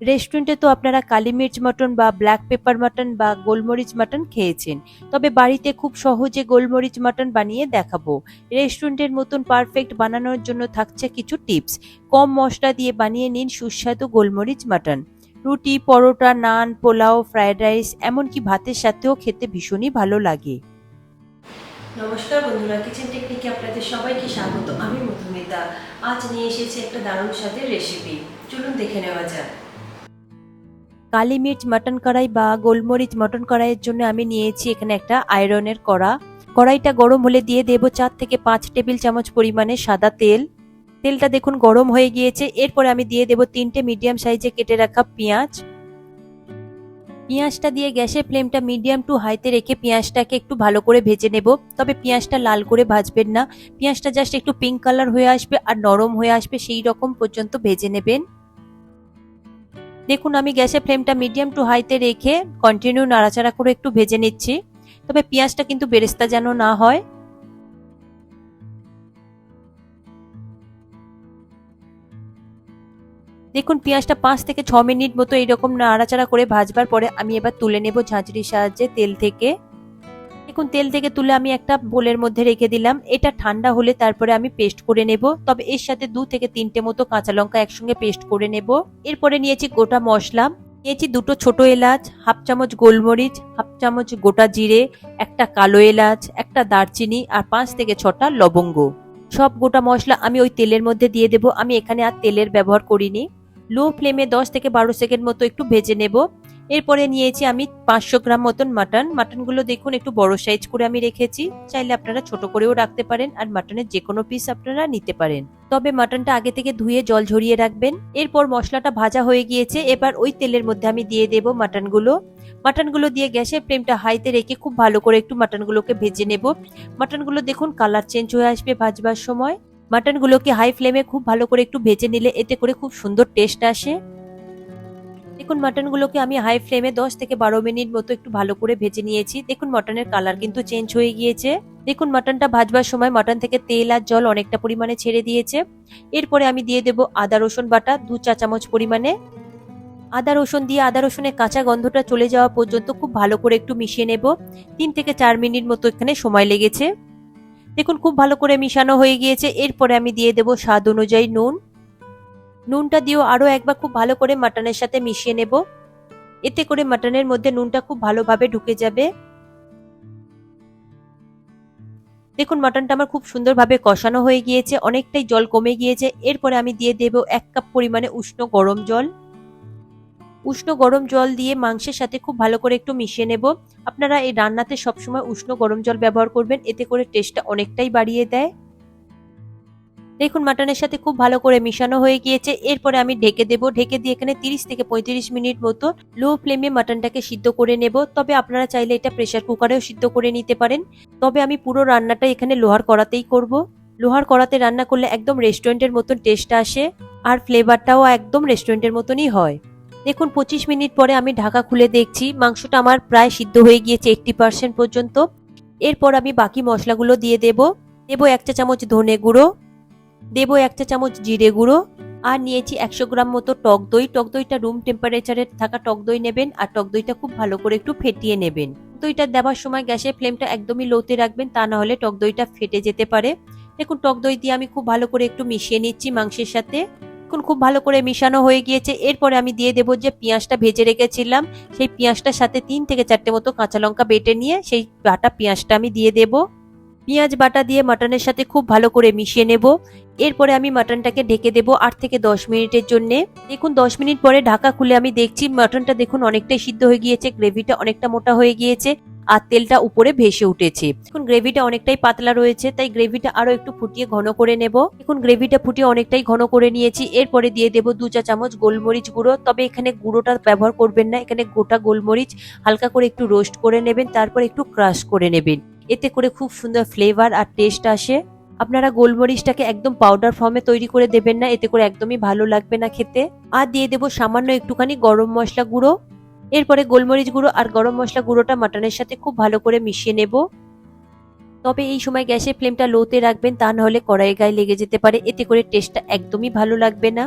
রেস্টুরেন্টে তো আপনারা কালি মির্চ মটন বা ব্ল্যাক পেপার মটন বা গোলমরিচ মটন খেয়েছেন। তবে বাড়িতে খুব সহজে গোলমরিচ মটন বানিয়ে দেখাবো। রেস্টুরেন্টের মতন পারফেক্ট বানানোর জন্য থাকছে কিছু টিপস কম মশলা দিয়ে বানিয়ে নিন সুস্বাদু গোলমরিচ মটন রুটি, পরোটা, নান, পোলাও ফ্রায়েড রাইস এমনকি ভাতের সাথেও খেতে ভীষণই ভালো লাগে। নমস্কার বন্ধুরা কিচেন টেকনিকে আপনাদের সবাইকে স্বাগত। আমি মধুমিতা। আজ নিয়ে এসেছি একটা দারুণ স্বাদের রেসিপি চলুন দেখে নেওয়া যাক। কালি মির্চ, মাটন কড়াই বা গোলমরিচ, মটন কড়াইয়ের জন্য আমি নিয়েছি এখানে একটা আয়রনের কড়া। কড়াইটা গরম হলে দিয়ে দেব চার থেকে পাঁচ টেবিল চামচ পরিমাণে সাদা তেল। তেলটা দেখুন গরম হয়ে গিয়েছে, এরপরে আমি দিয়ে দেব তিনটে মিডিয়াম সাইজে কেটে রাখা পেঁয়াজ। পেঁয়াজটা দিয়ে গ্যাসের ফ্লেমটা মিডিয়াম টু হাইতে রেখে পেঁয়াজটাকে একটু ভালো করে ভেজে নেব, তবে পেঁয়াজটা লাল করে ভাজবেন না। পেঁয়াজটা জাস্ট একটু পিঙ্ক কালার হয়ে আসবে আর নরম হয়ে আসবে, সেই রকম পর্যন্ত ভেজে নেবেন। দেখুন, আমি গ্যাসে ফ্লেমটা মিডিয়াম টু হাইতে রেখে কন্টিনিউ নাড়াচাড়া করে একটু ভেজে নিচ্ছি। তবে পেঁয়াজটা কিন্তু বেরেস্তা যেন না হয়। দেখুন, পেঁয়াজটা পাঁচ থেকে ছ মিনিট মতো এইরকম নাড়াচাড়া করে ভাজবার পরে আমি এবার তুলে নেব ঝাঁঝরির সাহায্যে তেল থেকে। দেখুন তেল থেকে তুলে আমি একটা বোলের মধ্যে রেখে দিলাম। এটা ঠান্ডা হলে তারপরে আমি পেস্ট করে নেব। তবে এর সাথে দু থেকে তিনটে মতো কাঁচা লঙ্কা একসঙ্গে পেস্ট করে নেব। এরপরে নিয়েছি গোটা মশলা। নিয়েছি দুটো ছোট এলাচ, হাফ চামচ গোলমরিচ, হাফ চামচ গোটা জিরে, একটা কালো এলাচ, একটা দারচিনি আর পাঁচ থেকে ছটা লবঙ্গ। সব গোটা মশলা আমি ওই তেলের মধ্যে দিয়ে দেব। আমি এখানে আর তেলের ব্যবহার করিনি। লো ফ্লেমে দশ থেকে বারো সেকেন্ড মতো একটু ভেজে নেব। এরপরে নিয়েছি আমি পাঁচশো গ্রাম মতন মাটন। মাটনগুলো দেখুন, একটু বড় সাইজ করে আমি রেখেছি। চাইলে আপনারা ছোট করেও রাখতে পারেন আর মাটনের যে কোনো পিস আপনারা নিতে পারেন। তবে মাটনটা আগে থেকে ধুয়ে জল ঝরিয়ে রাখবেন। এরপর মশলাটা ভাজা হয়ে গিয়েছে। এবার ওই তেলের মধ্যে আমি দিয়ে দেব মাটনগুলো। মাটনগুলো দিয়ে গ্যাসের ফ্লেমটা হাইতে রেখে খুব ভালো করে একটু মাটনগুলোকে ভেজে নেব। মাটনগুলো দেখুন কালার চেঞ্জ হয়ে আসবে ভাজবার সময়। মাটনগুলোকে হাই ফ্লেমে খুব ভালো করে একটু ভেজে নিলে এতে করে খুব সুন্দর টেস্ট আসে। দেখুন মাটনগুলোকে আমি হাই ফ্লেমে দশ থেকে বারো মিনিট মতো একটু ভালো করে ভেজে নিয়েছি। দেখুন মটনের কালার কিন্তু চেঞ্জ হয়ে গিয়েছে। দেখুন মাটনটা ভাজবার সময় মাটন থেকে তেল আর জল অনেকটা পরিমাণে ছেড়ে দিয়েছে। এরপরে আমি দিয়ে দেব আদা, রসুন বাটা দু চা চামচ পরিমাণে। আদা, রসুন দিয়ে আদা, রসুনের কাঁচা গন্ধটা চলে যাওয়া পর্যন্ত খুব ভালো করে একটু মিশিয়ে নেব। তিন থেকে চার মিনিট মতো এখানে সময় লেগেছে। দেখুন, খুব ভালো করে মিশানো হয়ে গিয়েছে। এরপরে আমি দিয়ে দেব স্বাদ অনুযায়ী নুন। নুনটা দিয়েও আরও একবার খুব ভালো করে মাটনের সাথে মিশিয়ে নেব। এতে করে মাটনের মধ্যে নুনটা খুব ভালোভাবে ঢুকে যাবে। দেখুন, মাটনটা আমার খুব সুন্দরভাবে কষানো হয়ে গিয়েছে, অনেকটাই জল কমে গিয়েছে। এরপরে আমি দিয়ে দেব এক কাপ পরিমাণে উষ্ণ গরম জল। উষ্ণ গরম জল দিয়ে মাংসের সাথে খুব ভালো করে একটু মিশিয়ে নেব। আপনারা এই রান্নাতে সবসময় উষ্ণ গরম জল ব্যবহার করবেন, এতে করে টেস্টটা অনেকটাই বাড়িয়ে দেয়। দেখুন, মাটনের সাথে খুব ভালো করে মিশানো হয়ে গিয়েছে। এরপরে আমি ঢেকে দেব। ঢেকে দিয়ে এখানে তিরিশ থেকে পঁয়ত্রিশ মিনিট মতো লো ফ্লেমে মাটনটাকে সিদ্ধ করে নেব। তবে আপনারা চাইলে এটা প্রেশার কুকারেও সিদ্ধ করে নিতে পারেন। তবে আমি পুরো রান্নাটা এখানে লোহার কড়াতেই করব। লোহার কড়াতে রান্না করলে একদম রেস্টুরেন্টের মতন টেস্ট আসে আর ফ্লেভারটাও একদম রেস্টুরেন্টের মতনই হয়। দেখুন, পঁচিশ মিনিট পরে আমি ঢাকা খুলে দেখছি। মাংসটা আমার প্রায় সিদ্ধ হয়ে গিয়েছে এইটটি পার্সেন্ট পর্যন্ত। এরপর আমি বাকি মশলাগুলো দিয়ে দেব। দেবো এক চা চামচ ধনে গুঁড়ো। দেবো এক চা চামচ জিরে গুঁড়ো, আর নিয়েছি একশো গ্রাম মতো টক দই। টক দইটা রুম টেম্পারেচারে থাকা টক দই নেবেন, আর টক দইটা খুব ভালো করে একটু ফেটিয়ে নেবেন। দইটা দেওয়ার সময় গ্যাসের ফ্লেমটা একদমই লোতে রাখবেন, তা না হলে টক দইটা ফেটে যেতে পারে। দেখুন, টক দই দিয়ে আমি খুব ভালো করে একটু মিশিয়ে নিচ্ছি মাংসের সাথে। এখন খুব ভালো করে মিশানো হয়ে গিয়েছে। এরপরে আমি দিয়ে দেবো যে পেঁয়াজটা ভেজে রেখেছিলাম। সেই পেঁয়াজটার সাথে তিন থেকে চারটে মতো কাঁচা লঙ্কা বেটে নিয়ে সেই বাটা পেঁয়াজটা আমি দিয়ে দেব। পেঁয়াজ বাটা দিয়ে মাটনের সাথে খুব ভালো করে মিশিয়ে নেব। এরপরে আমি মাটনটাকে ঢেকে দেবো আট থেকে দশ মিনিটের জন্য। দেখুন, দশ মিনিট পরে ঢাকা খুলে আমি দেখছি মাটনটা দেখুন অনেকটাই সিদ্ধ হয়ে গিয়েছে, গ্রেভিটা অনেকটা মোটা হয়ে গিয়েছে আর তেলটা উপরে ভেসে উঠেছে। এখন গ্রেভিটা অনেকটাই পাতলা রয়েছে, তাই গ্রেভিটা আরও একটু ফুটিয়ে ঘন করে নেব। এখন গ্রেভিটা ফুটিয়ে অনেকটাই ঘন করে নিয়েছি। এরপরে দিয়ে দেবো দু চা চামচ গোলমরিচ গুঁড়ো। তবে এখানে গুঁড়োটা ব্যবহার করবেন না, এখানে গোটা গোলমরিচ হালকা করে একটু রোস্ট করে নেবেন, তারপর একটু ক্রাশ করে নেবেন। এতে করে খুব সুন্দর ফ্লেভার আর টেস্ট আসে। আপনারা গোলমরিচটাকে একদম পাউডার ফর্মে তৈরি করে দেবেন না, এতে করে একদমই ভালো লাগবে না খেতে। আর দিয়ে দেবো সামান্য একটুখানি গরম মশলা গুঁড়ো। এরপরে গোলমরিচ গুঁড়ো আর গরম মশলা গুঁড়োটা মাটনের সাথে খুব ভালো করে মিশিয়ে নেব। তবে এই সময় গ্যাসের ফ্লেমটা লোতে রাখবেন, তা নাহলে কড়াইয়ের গায়ে লেগে যেতে পারে, এতে করে টেস্টটা একদমই ভালো লাগবে না।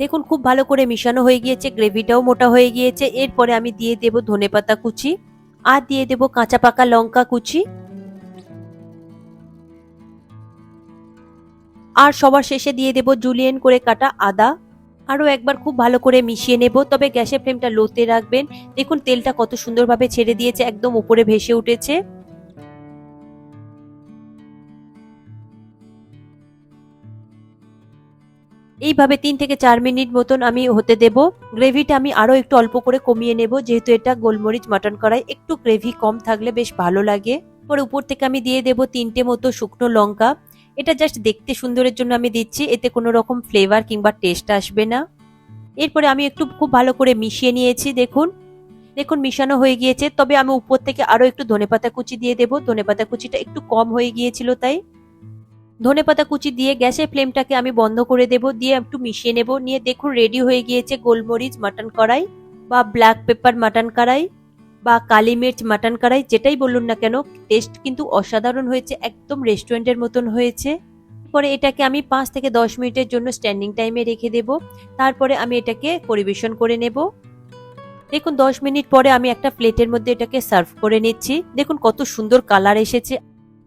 দেখুন, খুব ভালো করে মিশানো হয়ে গিয়েছে, গ্রেভিটাও মোটা হয়ে গিয়েছে। এরপরে আমি দিয়ে দেব ধনেপাতা কুচি আর দিয়ে দেব কাঁচা পাকা লঙ্কা কুচি। আর সবার শেষে দিয়ে দেব জুলিয়েন করে কাটা আদা। আরও একবার খুব ভালো করে মিশিয়ে নেব, তবে গ্যাসের ফ্লেমটা লোতে রাখবেন। দেখুন, তেলটা কত সুন্দরভাবে ছেড়ে দিয়েছে, একদম উপরে ভেসে উঠেছে। এইভাবে তিন থেকে চার মিনিট মতন আমি হতে দেব। গ্রেভিটা আমি আরও একটু অল্প করে কমিয়ে নেব, যেহেতু এটা গোলমরিচ, মাটন করাই একটু গ্রেভি কম থাকলে বেশ ভালো লাগে। পরে উপর থেকে আমি দিয়ে দেব তিনটে মতো শুকনো লঙ্কা। এটা জাস্ট দেখতে সুন্দরের জন্য আমি দিচ্ছি, এতে কোনো রকম ফ্লেভার কিংবা টেস্ট আসবে না। এরপরে আমি একটু খুব ভালো করে মিশিয়ে নিয়েছি, দেখুন। দেখুন, মিশানো হয়ে গিয়েছে, তবে আমি উপর থেকে আরও একটু ধনেপাতা কুচি দিয়ে দেবো। ধনেপাতা কুচিটা একটু কম হয়ে গিয়েছিল তাই। ধনেপাতা কুচি দিয়ে গ্যাসের ফ্লেমটাকে আমি বন্ধ করে দেব, দিয়ে একটু মিশিয়ে নেব। নিয়ে দেখুন রেডি হয়ে গিয়েছে গোলমরিচ মাটন কড়াই বা ব্ল্যাক পেপার মাটন কড়াই বা কালি মির্চ মাটন কড়াই, যেটাই বলুন না কেন টেস্ট কিন্তু অসাধারণ হয়েছে, একদম রেস্টুরেন্টের মতন হয়েছে। পরে এটাকে আমি পাঁচ থেকে দশ মিনিটের জন্য স্ট্যান্ডিং টাইমে রেখে দেব। তারপরে আমি এটাকে পরিবেশন করে নেব। দেখুন, দশ মিনিট পরে আমি একটা প্লেটের মধ্যে এটাকে সার্ভ করে নিচ্ছি। দেখুন, কত সুন্দর কালার এসেছে।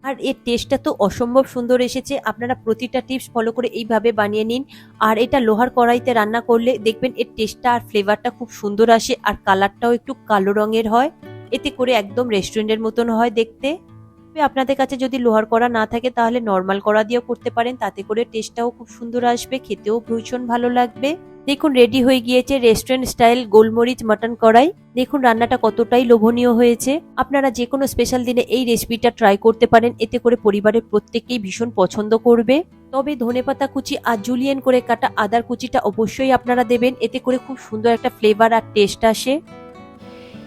আর এর টেস্টটা তো অসম্ভব সুন্দর এসেছে। আপনারা প্রতিটা টিপস ফলো করে এইভাবে বানিয়ে নিন। আর এটা লোহার কড়াইতে রান্না করলে দেখবেন এর টেস্টটা আর ফ্লেভারটা খুব সুন্দর আসে আর কালারটাও একটু কালো রঙের হয়। এতে করে একদম রেস্টুরেন্টের মতন হয় দেখতে। আপনাদের কাছে যদি লোহার কড়া না থাকে, তাহলে নর্মাল কড়া দিয়েও করতে পারেন। তাতে করে টেস্টটাও খুব সুন্দর আসবে, খেতেও ভীষণ ভালো লাগবে। দেখুন রেডি হয়ে গিয়েছে রেস্টুরেন্ট স্টাইল গোলমরিচ মাটন কড়াই। দেখুন, রান্নাটা কতটাই লোভনীয় হয়েছে। আপনারা যে কোনো স্পেশাল দিনে এই রেসিপিটা ট্রাই করতে পারেন। এতে করে পরিবারের প্রত্যেকেই ভীষণ পছন্দ করবে। তবে ধনেপাতা কুচি আর জুলিয়েন করে কাটা আদার কুচিটা অবশ্যই আপনারা দেবেন। এতে করে খুব সুন্দর একটা ফ্লেভার আর টেস্ট আসে।